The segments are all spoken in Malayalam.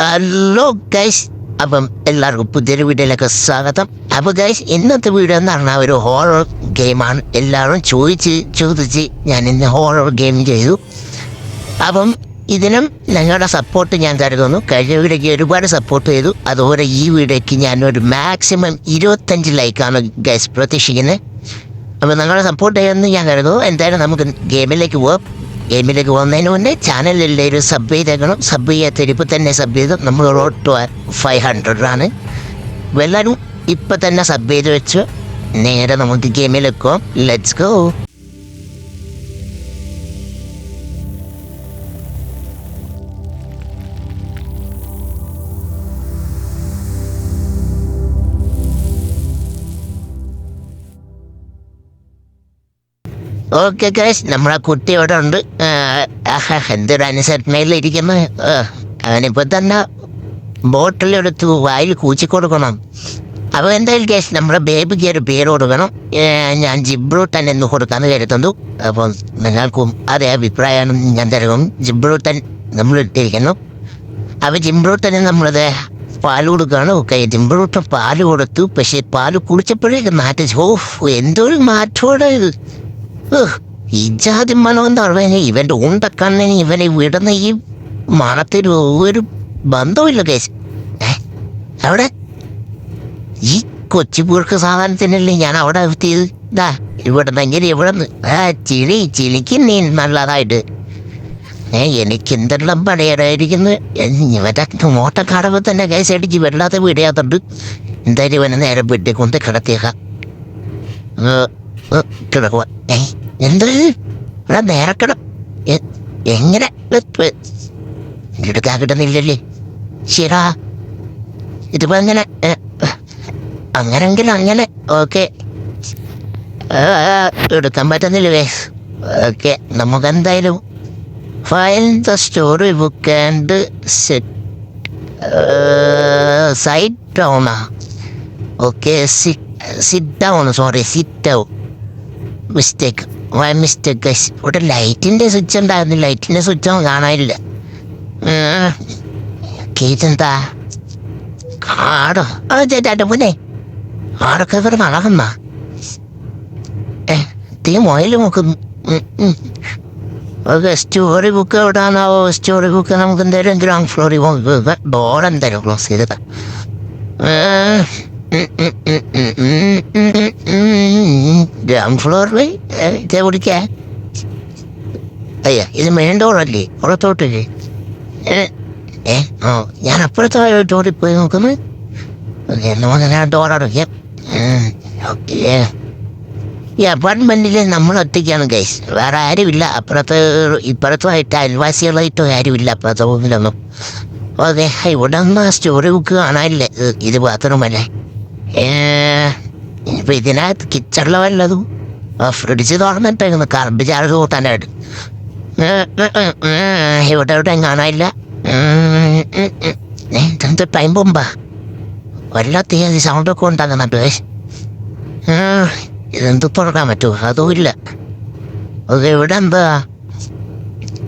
ഹലോ ഗൈസ് അപ്പം എല്ലാവർക്കും പുതിയൊരു വീഡിയോയിലേക്ക് സ്വാഗതം. അപ്പോൾ ഗൈസ് ഇന്നത്തെ വീഡിയോ എന്ന് പറഞ്ഞാൽ ഒരു ഹോറർ ഗെയിമാണ് എല്ലാവരും ചോദിച്ച് ചോദിച്ച് ഞാൻ ഇന്ന് ഹോറർ ഗെയിം ചെയ്തു. അപ്പം ഇതിനും ഞങ്ങളുടെ സപ്പോർട്ട് ഞാൻ കരുതുന്നു കഴിഞ്ഞ വീഡിയോയ്ക്ക് ഒരുപാട് സപ്പോർട്ട് ചെയ്തു. അതുപോലെ ഈ വീഡിയോയ്ക്ക് ഞാൻ ഒരു മാക്സിമം ഇരുപത്തഞ്ച് ലൈക്കാണ് ഗൈസ് പ്രതീക്ഷിക്കുന്നത് അപ്പോൾ നിങ്ങളുടെ സപ്പോർട്ട് ചെയ്യുമെന്ന് ഞാൻ കരുതുന്നു എന്തായാലും നമുക്ക് ഗെയിമിലേക്ക് പോവാം. ഗെയിമിലേക്ക് പോകുന്നതിന് മുന്നേ ചാനലിലെ ഒരു സബ് ചെയ്തേക്കണം. സബ് ചെയ്യാത്ത ഇപ്പോൾ തന്നെ സബ് ചെയ്തു. നമ്മൾ റോഡ് ടു ഫൈവ് ഹൺഡ്രഡ് ആണ്. അപ്പോൾ എല്ലാവരും ഇപ്പം തന്നെ സബ് ചെയ്ത് വെച്ചു. നേരെ നമുക്ക് ഗെയിമിൽ വെക്കാം ലെറ്റ്സ് ഗോ ഓക്കെ ഗൈസ് നമ്മളെ കുട്ടി ഇവിടെ ഉണ്ട്. എന്തൊരു അനുസരണയിലിരിക്കുന്നു അവനിപ്പോൾ തന്നെ ബോട്ടിലെടുത്ത് വായിൽ കൂച്ചി കൊടുക്കണം. അപ്പോൾ എന്തായാലും ഗൈസ് നമ്മുടെ ബേബിക്ക് ഒരു പേര് കൊടുക്കണം. ഞാൻ ജിബ്രൂട്ടൻ എന്ന് കൊടുക്കാന്ന് കരുതുന്നു. അപ്പോൾ നിങ്ങൾക്കും അതേ അഭിപ്രായമാണ് ഞാൻ തരും ജിബ്രൂട്ടൻ നമ്മൾ ഇട്ടിരിക്കുന്നു. അപ്പോൾ ജിംബ്രൂട്ടന് നമ്മളത് പാൽ കൊടുക്കുകയാണ്. ഓക്കെ ജിംബ്രൂട്ടൻ പാൽ കൊടുത്തു. പക്ഷേ പാൽ കുടിച്ചപ്പോഴേക്ക് നാട്ടിൽ ഓ എന്തൊരു മാറ്റോടെ ഇത്. ഉഹ്, ഈ ജാതി മണം എന്ന് പറഞ്ഞാൽ ഇവന്റെ ഉണ്ടക്കണ്ണിന് ഇവനെ വിടുന്ന ഈ മണത്തിന് ഒരു ബന്ധവുമില്ല കേസ്? അവിടെ? ഈ കൊച്ചിപ്പൂർക്ക് സാധനത്തിനല്ലേ ഞാൻ അവിടെ എത്തിയത്? ഇതാ ഇവിടെ നിന്ന് ഇവിടെ നിന്ന് ആ ചിരി ചിരിക്കുന്നേ നല്ലതായിട്ട്. ഏ എനിക്ക് എന്തെല്ലാം പണിയടായിരിക്കുന്നു? ഇവന്റെ മോട്ടക്കാടവ് തന്നെ കേസ് അടിച്ച് വെള്ളാതെ വിടയാത്തുണ്ട് എന്തായാലും ഇവനെ നേരെ വീട്ടിൽ കൊണ്ട് കിടത്തിയേക്കാം കിടക്കുക ഏ എന്താ? ഇവിടെ നേരെ കിട എ- എങ്ങനെ? എടുക്കാൻ കിട്ടുന്നില്ലല്ലേ ശരാ ഇതിപ്പോ എങ്ങനെ? ഏ, അങ്ങനെങ്കിൽ അങ്ങനെ. ഓക്കെ. എടുക്കാൻ പറ്റുന്നില്ലേ? ഓക്കെ നമുക്ക് എന്തായാലും file the story book and set site ഡൗണാ okay sit down sorry sit down mistake why mistake ഇവിടെ ലൈറ്റിന്റെ സ്വിച്ച് ഉണ്ടായിരുന്നു ലൈറ്റിന്റെ സ്വിച്ച് ഒന്നും കാണാനില്ല കേട്ടെന്താ കാടോ ആ ചേട്ടാ മുന്നേ ആടൊക്കെ ഇവർ നടക്കുന്ന തീ മൊയിൽ നോക്കുന്നു ഓക്കെ സ്റ്റോറി ബുക്ക് എവിടാന്നാവോ സ്റ്റോറി ബുക്ക് നമുക്ക് എന്തായാലും ഗ്രൗണ്ട് ഫ്ലോറിൽ പോകും ഡോർ എന്തായാലും ക്ലോസ് ചെയ്തത് ഗ്രൗണ്ട് ഫ്ലോറിൽ ഇതേ കുടിക്കാ. അയ്യ ഇത് മേണ്ടോളല്ലേ ഉറത്തോട്ടല്ലേ ഏ ഓ ഞാൻ അപ്പുറത്തെ ഡോറിൽ പോയി നോക്കുന്നു. ഡോർ അടയ്ക്കാം ഓക്കെ. ഈ അപ്പാർട്ട്മെന്റിൽ നമ്മൾ ഒറ്റയ്ക്കാണ് ഗൈസ് വേറെ ആരുമില്ല. അപ്പുറത്ത് ഇപ്പുറത്തുമായിട്ട് അയൽവാസികളായിട്ടോ ആരുമില്ല. അപ്പുറത്തെ റൂമിലൊന്നും. അതെ ഇവിടെ ഒന്നും സ്റ്റോറി ബുക്ക് കാണാനില്ല. ഇത് ഇത് ബാത്റൂമല്ലേ ഇനിയിപ്പോൾ ഇതിനകത്ത് കിച്ചണിലോ വല്ലതും? ആ ഫ്രിഡ്ജ് തുറന്നിട്ടേക്കുന്നു കറണ്ട് ചാർജ് കൂട്ടാനായിട്ട്. ഇവിടെ ഇവിടെ കാണാനില്ല എന്ത് ടൈം ബോംബാ? വല്ലാത്ത ഈ സൗണ്ടൊക്കെ ഉണ്ടാകുന്നുണ്ട് ഇതെന്ത് തുറക്കാൻ പറ്റുമോ ഇല്ല. അത് ഇവിടെ എന്താ?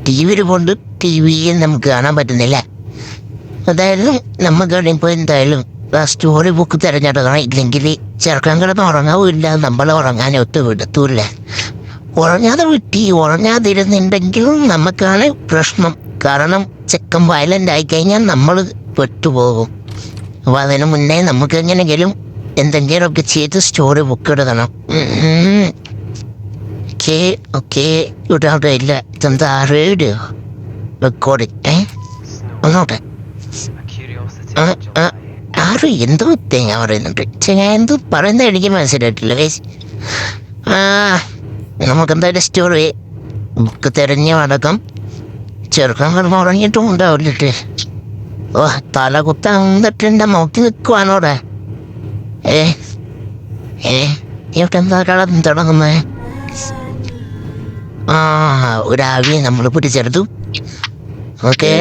ടി വിയിൽ കൊണ്ട് ടി വിയിൽ നമുക്ക് കാണാൻ പറ്റുന്നില്ല. അതായത് നമുക്ക് എവിടെയും പോയി എന്തായാലും സ്റ്റോറി ബുക്ക് തിരഞ്ഞെടുക്കണം ഇല്ലെങ്കിൽ ചെറുക്കാൻ കിടന്ന് ഉറങ്ങാവില്ല നമ്മൾ ഉറങ്ങാൻ ഒത്തു വിടത്തൂല്ല. ഉറങ്ങാതെ വിട്ടി ഉറങ്ങാതിരുന്നുണ്ടെങ്കിലും നമുക്കാണ് പ്രശ്നം. കാരണം ചെക്കൻ വയലന്റ് ആയിക്കഴിഞ്ഞാൽ നമ്മൾ പെട്ടുപോകും. അപ്പോൾ അതിന് മുന്നേ നമുക്ക് എങ്ങനെയെങ്കിലും എന്തെങ്കിലുമൊക്കെ ചെയ്ത് സ്റ്റോറി ബുക്ക് എടുക്കണം. Okay okay. ഇവിടെ അവിടെ ഇല്ല. ഇതെന്താ റേഡിയോ റെക്കോർഡിങ് ഏ? ഒന്നോട്ടെ. ആ, ആ, ആരും എന്തോ തേങ്ങ പറയുന്നുണ്ട്. ഞാൻ എന്തോ പറയുന്നത് എനിക്ക് മനസ്സിലായിട്ടില്ല വേസ് നമുക്കെന്തായാലും സ്റ്റോറി ബുക്ക് തിരഞ്ഞു അടക്കം ചെറുക്കൻ കിടന്ന് ഉറങ്ങിയിട്ടും ഉണ്ടാവില്ലിട്ട്. ഓ തല കുത്തന്നിട്ട് നോക്കി നിൽക്കുവാണോടെ ഏ ഏ ഇവിടെ എന്താ കടന്ന് തുടങ്ങുന്നത് ആ ഒരാവിയെ നമ്മൾ പിടിച്ചെടുത്തു. ഓക്കെ.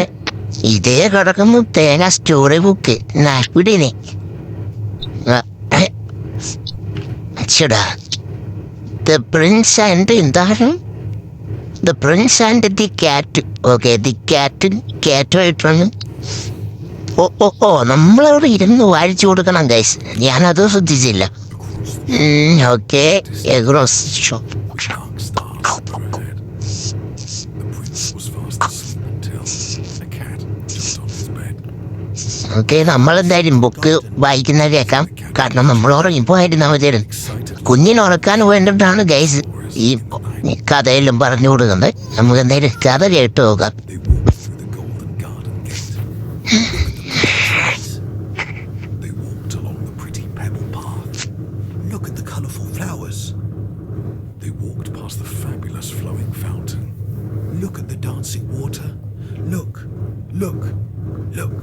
ഇതേ കിടക്കുന്നു തേങ്ങ സ്റ്റോറി ബുക്ക്. നാഷ്പിടിനെ അച്ചടാ. ദ പ്രിൻസ് ആൻഡ് എന്താണ്? The prince and the cat okay the cat ക്യാറ്റുമായിട്ടാണ് ഓ ഓ ഓ നമ്മളവിടെ ഇരുന്ന് വായിച്ചു കൊടുക്കണം ഗൈസ് ഞാനത് ശ്രദ്ധിച്ചില്ല. ഓക്കെ എഗ്രോസ് ഷോപ്പ് നമുക്ക് നമ്മളെന്തായാലും ബുക്ക് വായിക്കുന്നവരേക്കാം കാരണം നമ്മൾ ഉറങ്ങിപ്പോയായിരുന്നു അവതരും. കുഞ്ഞിന് ഉറക്കാൻ വേണ്ടിട്ടാണ് ഗൈസ് ഈ കഥയെല്ലാം പറഞ്ഞു കൊടുക്കുന്നത്. നമുക്ക് എന്തായാലും കഥ കേട്ടു നോക്കാം. Look at the dancing water. Look, look, look.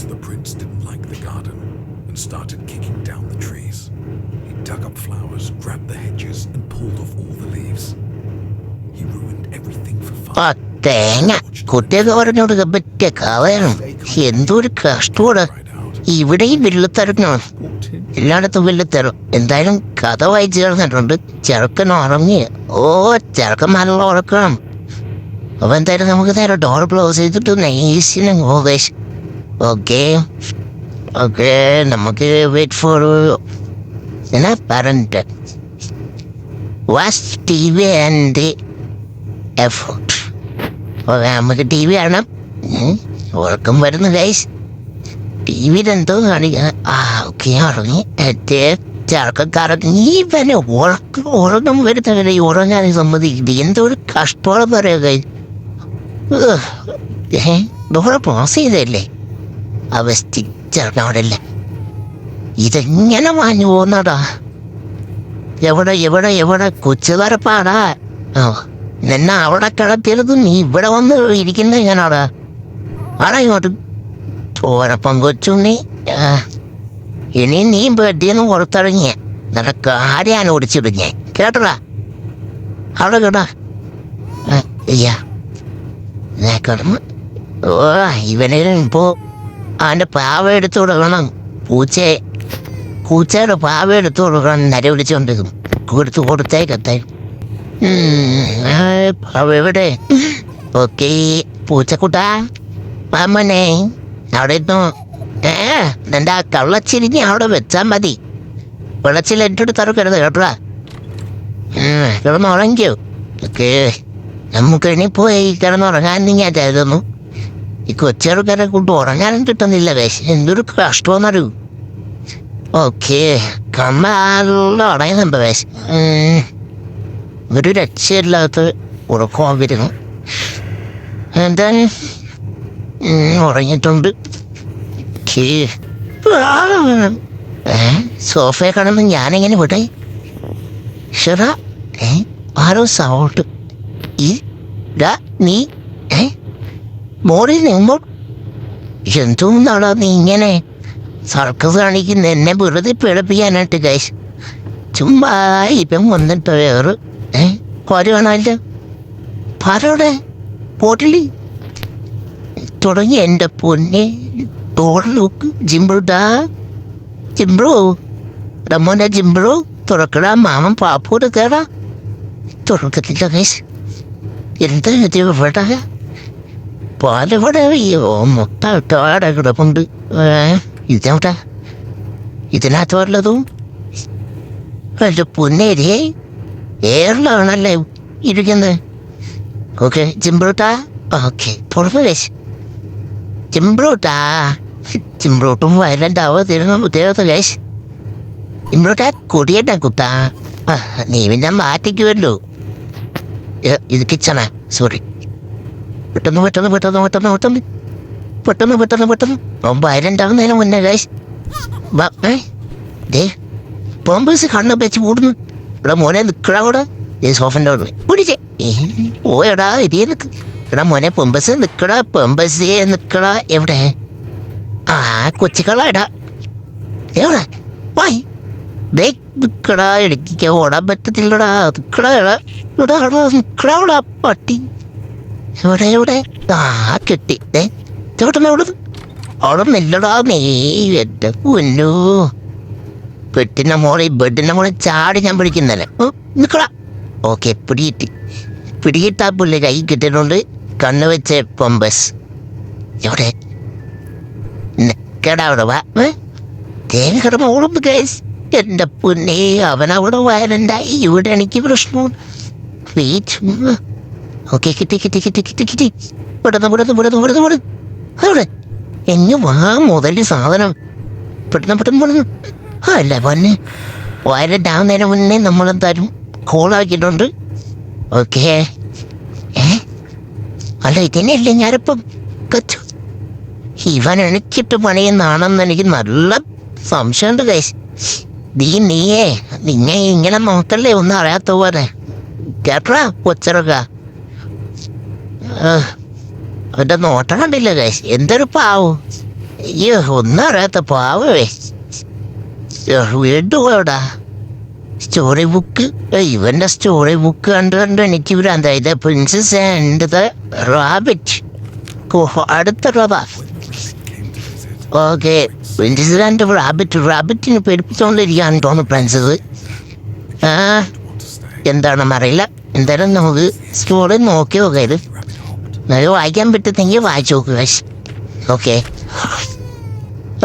But the prince didn't like the garden and started kicking down the trees. He dug up flowers, grabbed the hedges, and pulled off all the leaves. He ruined everything for fun. ആ തേങ്ങ കുട്ടിയൊക്കെ പറഞ്ഞു കൊടുക്കാൻ പറ്റിയ കഥയാണ് എന്തൊരു കഷ്ടമാണ് Cried out, ഇവിടെയും വില്ലത്തരഞ്ഞോ walked in, എല്ലായിടത്തും വില്ലത്തരം എന്തായാലും കഥ വായിച്ചു ചേർന്നിട്ടുണ്ട് ചെറുക്കൻ ഉറങ്ങി ഓ ചെറുക്കൻ നല്ല ഉറക്കണം അപ്പൊ എന്തായാലും നമുക്ക് നേരെ ഡോർ ക്ലോസ് ചെയ്തിട്ട് നൈസിന് ഓകേഷ് ഓക്കെ ഓക്കെ നമുക്ക് വെയിറ്റ് ഫോർ എന്നാ പറഞ്ഞിട്ട്? Was T V and effort okay നമുക്ക് ടി വി ഉം, ഉറക്കം വരുന്നു ഗൈസ് ടി വിയിൽ എന്തോ കാണിക്കാൻ ആ ഓക്കെ ഉറങ്ങി. എന്റെ ചെറുക്കക്കാരൻ നീ ഇവനെ ഉറക്കം ഉറങ്ങും വരുന്നവരെ ഉറങ്ങാൻ സമ്മതിക്കില്ല എന്തോ ഒരു കഷ്ടോളം പറയുക ഏഹ് ഡോറെ പാസ് ചെയ്തല്ലേ അവസ്ഥ ചെറുക്കനോടല്ല ഇതെങ്ങനെ മാഞ്ഞു പോകുന്നടാ? എവിടെ എവിടെ എവിടെ? കൊച്ചു തരപ്പാടാ ഓ നിന്നെ അവിടെ കിടത്തിയത് നീ ഇവിടെ വന്ന് ഇരിക്കുന്ന ഞാനാടാ. ആടാ ഇങ്ങോട്ട്. ചോരപ്പം കൊച്ചു നീ ഇനി നീ ബെഡിന്ന് പുറത്തിറങ്ങിയ. നിനക്ക് ആരെയാണ് ഓടിച്ചിടും ഞാൻ. കേട്ടടാ? അവിടെ കേടാ. ആ, അയ്യാ ഓ ഇവനും ഇപ്പോ അവന്റെ പാവ എടുത്തു കൊടുക്കണം. പൂച്ചയെ പൂച്ചയുടെ പാവ എടുത്തു കൊടുക്കണം നര വിളിച്ചോണ്ടിരുന്നു കൊടുത്തു കൊടുത്തേക്കത്തെ പാവ എവിടെ? ഓക്കെ പൂച്ചക്കുട്ടാ മാമനെ അവിടെ ഇരുന്നു? ഏ നിന്റെ ആ കള്ളച്ചിരിഞ്ഞ് അവിടെ വെച്ചാൽ മതി. വെള്ളച്ചിൽ എന്റെ അടുത്ത് തറക്കരുത് കേട്ടോ. കിടന്നുറങ്ങിയോ ഓക്കെ നമുക്ക് ഇനി പോയി കിടന്നുറങ്ങാൻ ഞാൻ ചെയ്തിരുന്നു ഈ കൊച്ചെറുക്കരെ കൊണ്ട് ഉറങ്ങാനും കിട്ടുന്നില്ല വേശ എന്തൊരു കഷ്ടമെന്നറിയൂ ഓക്കെ കമ്മല്ല അടയുന്നുണ്ട് വേശ ഒരു രക്ഷയില്ലാത്ത ഉറക്കം വരുന്നു എന്താ ഉറങ്ങിയിട്ടുണ്ട്. സോഫയെ കാണുമ്പോൾ ഞാനെങ്ങനെ വിടേ? ഷെറ ഏ ആരോ സൗണ്ട്. ഈ നീ ഏ മോളിൽ നിന്നോ എന്തോന്നാടാ നീ ഇങ്ങനെ സർക്കസ് കാണിക്കുന്ന? എന്നെ വെറുതെ പിഴപ്പിക്കാനായിട്ട് ഗൈസ് ചുമ്മാ ഇപ്പം വന്നിട്ട് വേറെ ഏ ആര് കാണാനില്ല പാരോടെ പോട്ടിലി. തുടങ്ങി എന്റെ പൊന്നെ ഡോറ് ജിമ്പിടാ ജിംബ്രോ റമ്മോനെ ജിംബ്രോ തുറക്കടാ മാമൻ പാപ്പോട് കേടാ തുറക്കത്തില്ല കേസ് എന്താ ഇത് ഇവിടെ? പാലവിടെ മൊത്തമായിട്ട് കിടപ്പുണ്ട്. ഇതെവിടെ? ഇതിനകത്ത് വല്ലതും അല്ല പൊന്നേരിയെ? എയറിലാണല്ലേ ഇരിക്കുന്നത് ഓക്കെ ചിമ്പ്രൂട്ടാ ഓക്കെ പൊഴപ്പേശ് ചിമ്പ്രൂട്ടാ ചിമ്പ്രൂട്ടും വയലന്റ് ആവോ തിരുന്ന ഉദ്യോഗസ്ഥ കേശ് ഇമ്പ്രൂട്ടാ കൊടിയണ്ട കുത്താ. നീ പിന്നെ മാറ്റിക്കുമല്ലോ ഇത് കിച്ചണ സോറി. പെട്ടെന്ന് പെട്ടെന്ന് പെട്ടെന്ന് പെട്ടെന്ന് പെട്ടെന്ന്. പെട്ടെന്ന് പെട്ടെന്ന് പെട്ടെന്ന്. വയലന്റ് ആവുന്നതിന് മുന്നേ കാശ് ദേ പോമ്പേഴ്സ് കണ്ണ് വെച്ച് മൂടുന്നു. ഇവിടെ മോനെ നിൽക്കടാ കൂടെ ഈ സോഫന്റെ അവിടെ. പിടിച്ചേ. ഓയടാ ഇതേ നിൽക്ക് എടാ മോനെ പൊമ്പസ് നിൽക്കടാ പൊമ്പസ് നിൽക്കടാ എവിടെ? ആ കൊച്ചുകളാടാ എവിടെ? വായി. ദേ നിൽക്കടാ ഇടയ്ക്ക് ഓടാൻ പറ്റത്തില്ലടാ. നിൽക്കടാ എടാ. ഇവിടെ നിൽക്കടാ പട്ടി. എവിടെ എവിടെ ആ കിട്ടി. ഏ ചേട്ടനെ അവിടെ അവിടെ നില്ലടാ നീ എന്റെ പൊന്നു. പെട്ടിന്റെ മോളെ ബെഡിന്റെ മോളെ ചാടി ഞാൻ പിടിക്കുന്നല്ലേ. നിൽക്കടാ ഓക്കെ പിടിയിട്ട് പിടിയിട്ടാ പുള്ളി കൈ കിട്ടിയിട്ടുണ്ട്. കണ്ണ് വെച്ച് പൊമ്പസ്. എവിടെ? നിൽക്കടാ അവിടെ വാ? ദേവി കിടന്ന് ഓളും ഗൈസ് എന്റെ പൊന്നേ അവനവിടെ വയലുണ്ടായി ഇവിടെ എനിക്ക് പ്രശ്നമുണ്ട് വെയിറ്റ് ഓക്കെ കിട്ടി കിട്ടി കിട്ടി കിട്ടി കിട്ടി. പെട്ടെന്ന് പെട്ടെന്ന് പെട്ടെന്ന് പെട്ടെന്ന് പെട്ടെന്ന്. അവിടെ എങ്ങ് വാ മുതൽ സാധനം. പെട്ടെന്ന് പെട്ടെന്ന് പെട്ടെന്ന്. അല്ല പൊന്നെ. നേരം മുന്നേ നമ്മളെന്തായാലും കോളാക്കിയിട്ടുണ്ട് ഓക്കെ. ഏ? അല്ല ഇതിനല്ലേ ഞാനിപ്പം കച്ചു. ഇവൻ എനിക്കിട്ട് പണിയുന്നാണെന്ന് എനിക്ക് നല്ല സംശയമുണ്ട് കേശ് നീ നീയേ നിങ്ങ ഇങ്ങനെ നോക്കല്ലേ ഒന്നും അറിയാത്ത പോലെ. കേട്ടാ കൊച്ചിറക്ക? അവന്റെ നോട്ടം കണ്ടില്ല കൈസ് എന്തൊരു പാവം. അയ്യോ ഒന്നും അറിയാത്ത പാവേ വീണ്ടും പോയടാ. സ്റ്റോറി ബുക്ക് ഇവന്റെ സ്റ്റോറി ബുക്ക് കണ്ട് കണ്ട് എനിക്ക് ഭ്രാന്തായത് പ്രിൻസസ് ആൻഡ് ദ റാബിറ്റ് അടുത്ത റബാ. ഓക്കെ പ്രിൻസസ് ആൻഡ് റാബിറ്റ് റാബിറ്റിന് പെരുപ്പിച്ചുകൊണ്ടിരിക്കുകയാണ് തോന്നുന്നു പ്രിൻസസ് ആ Want to stay? എന്താണെന്ന് അറിയില്ല എന്തായാലും നമുക്ക് സ്റ്റോറി നോക്കി നോക്കാം ഇത്. അത് വായിക്കാൻ പറ്റുന്നെങ്കിൽ വായിച്ചു നോക്കുക ഗൈസ് ഓക്കെ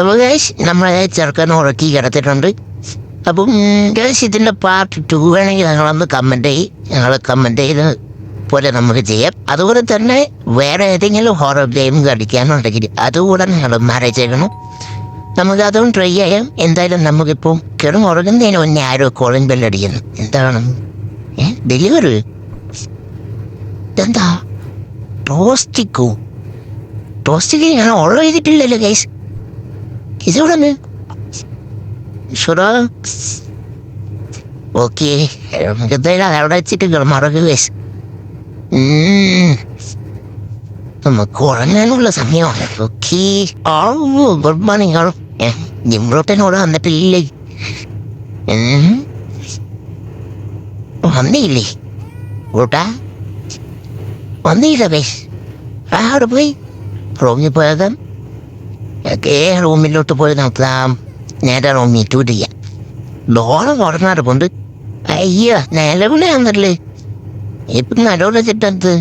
അപ്പോൾ ഗൈസ് നമ്മളെ ചെറുക്കൻ ഉറക്കി കിടത്തിട്ടുണ്ട് അപ്പം ഗൈസ് ഇതിന്റെ പാർട്ട് ടു വേണമെങ്കിൽ ഞങ്ങളൊന്ന് കമന്റ് ചെയ്യും. ഞങ്ങൾ കമന്റ് ചെയ്ത് പോലെ നമുക്ക് ചെയ്യാം. അതുപോലെ തന്നെ വേറെ ഏതെങ്കിലും ഹോറർ ഗെയിം കളിക്കാനുണ്ടെങ്കിൽ അതുകൂടെ നിങ്ങൾ മാരേജ് ചെയ്യണം. നമുക്ക് അതും ട്രൈ ചെയ്യാം. എന്തായാലും നമുക്കിപ്പോൾ കിടന്ന് ഉറങ്ങുന്നതിന് മുന്നേ ആരോ കോളിംഗ് ബെല്ലടിക്കുന്നു എന്താണ്? ഏ? ഡെലിവറി ഇതെന്താ? ടോസ്റ്റിക്കോ? ടോസ്റ്റിക്ക് ഞാൻ ഓർഡർ ചെയ്തിട്ടില്ലല്ലോ ഗൈസ് ഇതെവിടെ നിന്ന് ഷുറോ ഓക്കെ. നമുക്ക് എന്തായാലും അവിടെ വെച്ചിട്ട് മറക്കുക ഗൈസ് നമുക്ക് ഉറങ്ങാനുള്ള സമയമാണ്. ഓക്കെ. ഗുഡ് മോർണിംഗ് ആളോ ജിംറോട്ടനോട് വന്നിട്ടില്ലേ. വന്നില്ലേ? കൂട്ടാ. വന്നില്ല ബേസ് ആ അവിടെ പോയി. റൂമിൽ പോയത് ഒക്കെ റൂമിലോട്ട് പോയി നോക്കാം നേരെ റൂമിൽ ചെയ്യാം ഡോറ് തുറന്നാറ് കൊണ്ട് അയ്യോ നിലവിളി ഇപ്പം നടുവിൽ വെച്ചിട്ടത്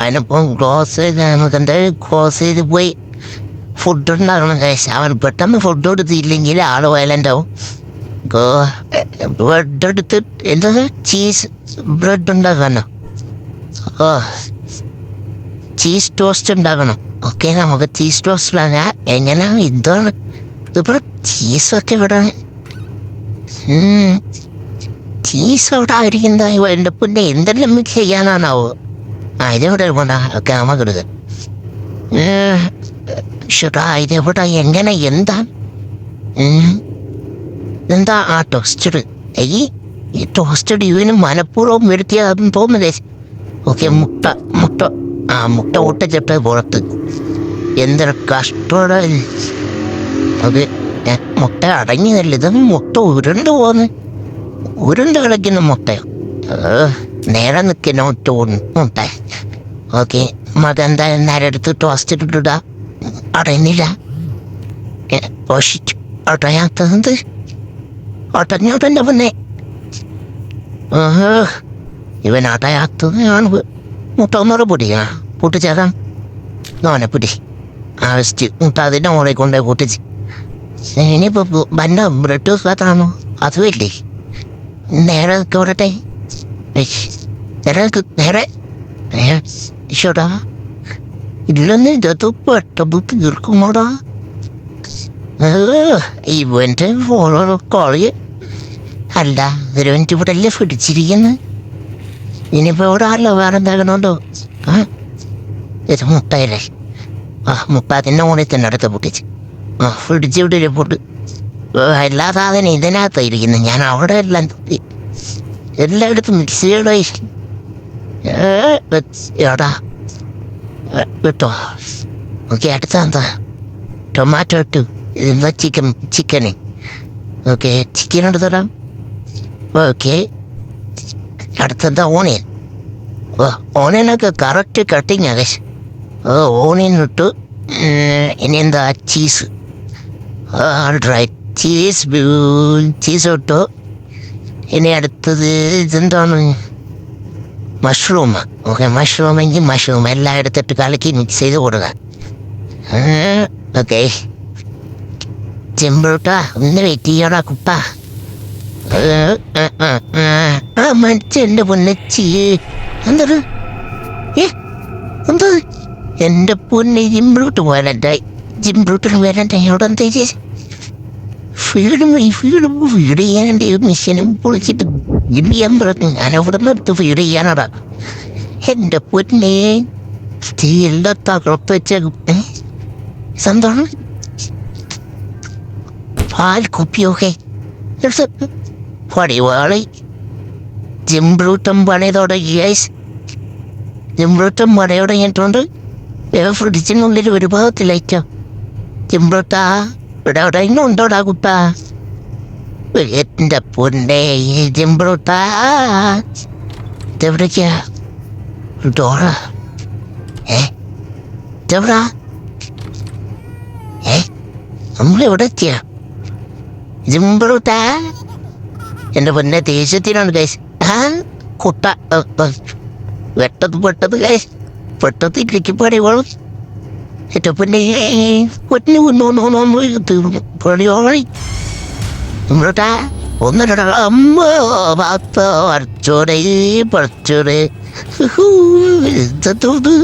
അതിനിപ്പം ക്ലോസ് ചെയ്ത് നമുക്കെന്താ ക്ലോസ് ചെയ്ത് പോയി. ഫുഡ് ഉണ്ടാകണം അവൻ പെട്ടെന്ന് ഫുഡ് കൊടുത്തില്ലെങ്കിൽ ആൾ വയലന്റാവും ബ്രെഡ് എടുത്ത് എന്താ ചീസ് ബ്രെഡ് ഉണ്ടാക്കാനോ? ചീസ് ടോസ്റ്റ് ഉണ്ടാക്കണം ഓക്കെ നമുക്ക് ചീസ് ടോസ്റ്റ് ഉണ്ടാകാം എങ്ങനെയാണ് ഇതാണ്. ഇതിവിടെ ചീസൊക്കെ ഇവിടെ. ചീസ് അവിടെ ആയിരിക്കും എന്റെ പിന്നെ എന്തെല്ലാം ചെയ്യാനാണാവോ? ആ ഇതെവിടെ പോണ്ട ഓക്കെ നമുക്കെടുത്ത് ഷുട്ടാ ഇതെവിടെ? എങ്ങനെ? എന്താ? എന്താ ആ ടോസ്റ്റഡ് ഈ ടോസ്റ്റഡ് ഇവന് മനഃപൂർവം വരുത്തിയാ തോന്നുന്നതേ ഓക്കെ മുട്ട മുട്ട ആ മുട്ട ഒട്ടിച്ചിട്ട് പുറത്ത്. എന്തൊരു അത് ഏ, മുട്ട അടങ്ങിയതല്ല ഇത് മുട്ട ഉരുണ്ട് പോന്ന്. ഉരുണ്ട് കളിക്കുന്ന മുട്ടയോ. ഏ, നേരെ മുട്ട ഉരുണ്ട് മുട്ട. ഓക്കെ മതെന്താ നേരെ എടുത്ത് ടോസ്റ്റ് അടയുന്നില്ല. അടയാത്തത് അടഞ്ഞോട്ടെന്റെ മുന്നേ ആഹാ ഇവൻ അടയാത്തത് ഞാൻ മുട്ട ഒന്നൂടെ പൊടിയാ. പൊട്ടിച്ചേക്കാം. നോനെ പൊടി. ആവശ്യ മുട്ട അതിന്റെ മുകളിൽ കൊണ്ടേ പൊട്ടിച്ച്. ഇനിയിപ്പോൾ ബന്ന ബ്രെഡ് കാത്താണോ അതുമില്ലേ നേരെ കേറട്ടെ നേരെ നേരെ. ഈശോടാ. ഇല്ലെന്ന് പെട്ടെന്ന് തീർക്കുമോടാ. ഇവന്റെ ഫോണോ കോളേജ് അല്ല ഇവന്റെ ഇവിടെ അല്ലേ പിടിച്ചിരിക്കുന്നത് ഇനിയിപ്പോൾ ഇവിടെ ആരല്ലോ? വേറെ എന്താകണോണ്ടോ ആ? ഇത് മുപ്പതല്ലേ ആ മുപ്പതിന്റെ മുകളിൽ തന്നെ അടുത്ത് പൊട്ടിച്ച്. ആ ഫ്രിഡ്ജ് ഇവിടെ പൊട്ട്. എല്ലാ സാധനം ഇതിനകത്താണ് ഇരിക്കുന്നത്. ഞാൻ അവിടെ എല്ലാം തൊട്ടി എല്ലായിടത്തും മിക്സ് ചെയ്യണോ എടാ. വിട്ടോ. ഓക്കെ അടുത്ത എന്താ? ടൊമാറ്റോ ഇട്ടു. ഇതെന്താ ചിക്കൻ ചിക്കന് ഓക്കെ ചിക്കൻ എടുത്തിടാം. ഓക്കെ. അടുത്തെന്താ ഓണിയൻ ഓ ഓണിയനൊക്കെ കറക്റ്റ് കട്ടിങ് ആകെ ഓ ഓണിയൻ ഇട്ടു ഇനി എന്താ ചീസ് റൈറ്റ് ചീസ് ചീസ് ഇട്ടു. ഇനി അടുത്തത് ഇതെന്താണ്? മഷ്റൂം ഓക്കെ മഷ്റൂം എങ്കിൽ മഷ്റൂം എല്ലാം എടുത്തിട്ട് കലക്കി മിക്സ് ചെയ്ത് കൊടുക്കുക ഓക്കെ ചെമ്പിട്ടാ ഒന്ന് വെയിറ്റ് ചെയ്യടാ കുപ്പ. ആ മരിച്ച എന്റെ പൊന്നച്ചി എന്തൊരു ഏ? എന്താ എന്റെ പൊന്നെ ജിംബ്രൂട്ട് പോരാണ്ടായി ജിംബ്രൂട്ടിന് വരണ്ടായി അവിടെ എന്താ ഫീഡും ഫീഡും ഫീഡ് ചെയ്യാനുണ്ട് മെഷീനും പൊളിച്ചിട്ട് ഇത് ചെയ്യാൻ പറഞ്ഞു ഞാൻ അവിടെ നിന്ന് എടുത്ത് ഫീഡ് ചെയ്യാനാടാ. എന്റെ പൊന്നെ സ്റ്റീലിന്റെ തകർത്ത് വെച്ച സന്തോഷം പാൽ കുപ്പിയൊക്കെ. പടിവാളി ജിംബ്രൂട്ടം പണി തുടങ്ങി ഗൈസ് ജിംബ്രൂട്ടം പണി തുടങ്ങിയിട്ടുണ്ട്. ഫ്രിഡ്ജിനുള്ളിൽ ഒരു ഭാഗത്തിലേക്കോ ജിംബ്രൂട്ടാ ഇവിടെ അവിടെ ഇന്നും ഉണ്ടോടാ കുട്ട? എന്റെ പൊന്നെ ഈ ജിംബ്രൂട്ടാ ഇതെവിടേക്കാ? ഡോറ ഏ? ഇതെവിടാ? ഏ? നമ്മളിവിടെ എത്തിയ ജിംബ്രൂട്ടാ എന്റെ പൊന്നെ ദേഷ്യത്തിനാണ് ഗൈസ് കുട്ട വെട്ടത് പെട്ടത് ഗൈസ് പെട്ടത് ഇരിക്കും പടിവോളും എന്റെ പൊന്നെ പണിയോളി നമ്മളോട്ടാ ഒന്നര അമ്മ പാത്ത അടച്ചോടെ പടച്ചോടെ എന്തത്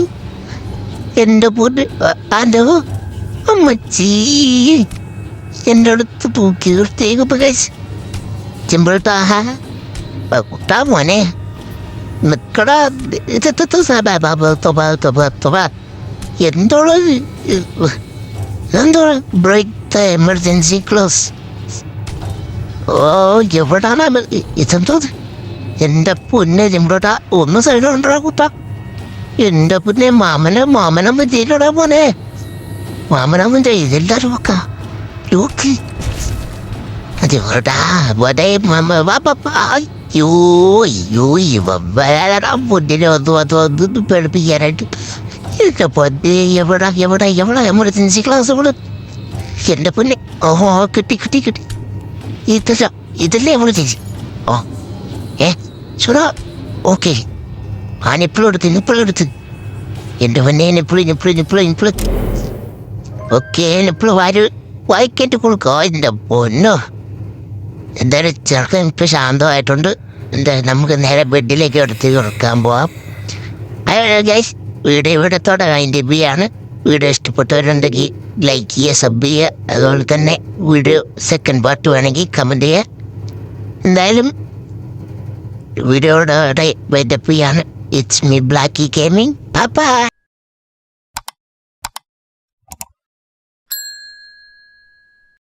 എന്റെ പൊന്ന് അല്ലോ അമ്മച്ചി. എന്റെ അടുത്ത് തൂക്കി നിർത്തിയേക്കും ഗൈസ് ചിമ്പിൾട്ടാ കുട്ടാ മോനെ. നിക്കടാ എന്തോള എന്തോള ബ്രേക്ക് ദ എമർജൻസി ക്ലോസ്. ഓ എവിടാണ് ഇതെന്തോ ഇത്? എന്റെ പൊന്നെ ചിമ്പിളട്ടാ ഒന്ന് സൈഡിലുണ്ടാ കുട്ടാ എന്റെ പൊന്നെ മാമനെ മാമനമ്മ ചെയ്യലടാ മോനെ. മാമനമ്മ ചെയ്തെല്ലാരും നോക്കാം ലോക്ക്. അയ്യോ അയ്യോ ഇവ വേറെ പൊന്നിനെ ഒന്ന് വന്ന് ഒന്ന് പേടിപ്പിക്കാനായിട്ട്. എന്റെ പൊന്നെ എവിടെ എവിടെ എവിടെ എമർജൻസി ക്ലാസ് ഇവിടെ എന്റെ പൊന്നെ. ഓഹോ കിട്ടി കിട്ടി കിട്ടി. ഇതല്ല ഇതല്ലേ എമർജൻസി ഓ ഏ ചുടാ. ഓക്കെ. ആ നിപ്പിളെടുത്ത് നിപ്പിളെടുത്ത് എന്റെ പൊന്നെ nipple nipple nipple nipple okay nipple വാര് വായിക്കേറ്റ് കൊടുക്കോ. എന്റെ പൊന്നോ. എന്തായാലും ചെറുക്കൻ ഇപ്പം ശാന്തമായിട്ടുണ്ട്. എന്താ നമുക്ക് നേരെ ബെഡിലേക്ക് എടുത്ത് കൊടുക്കാൻ പോവാം. അയ്യോ ഗൈസ് വീഡിയോ ഇവിടത്തോടെ അതിന്റെ ബി ആണ് വീഡിയോ ഇഷ്ടപ്പെട്ടവരുണ്ടെങ്കിൽ ലൈക്ക് ചെയ്യുക സബ് ചെയ്യുക. അതുപോലെ തന്നെ വീഡിയോ സെക്കൻഡ് പാർട്ട് വേണമെങ്കിൽ കമന്റ് ചെയ്യുക. എന്തായാലും വീഡിയോയുടെ ചെയ്യാണ് ഇറ്റ്സ് മീ ബ്ലാക്കി ഗെയിമിംഗ് പാപ്പ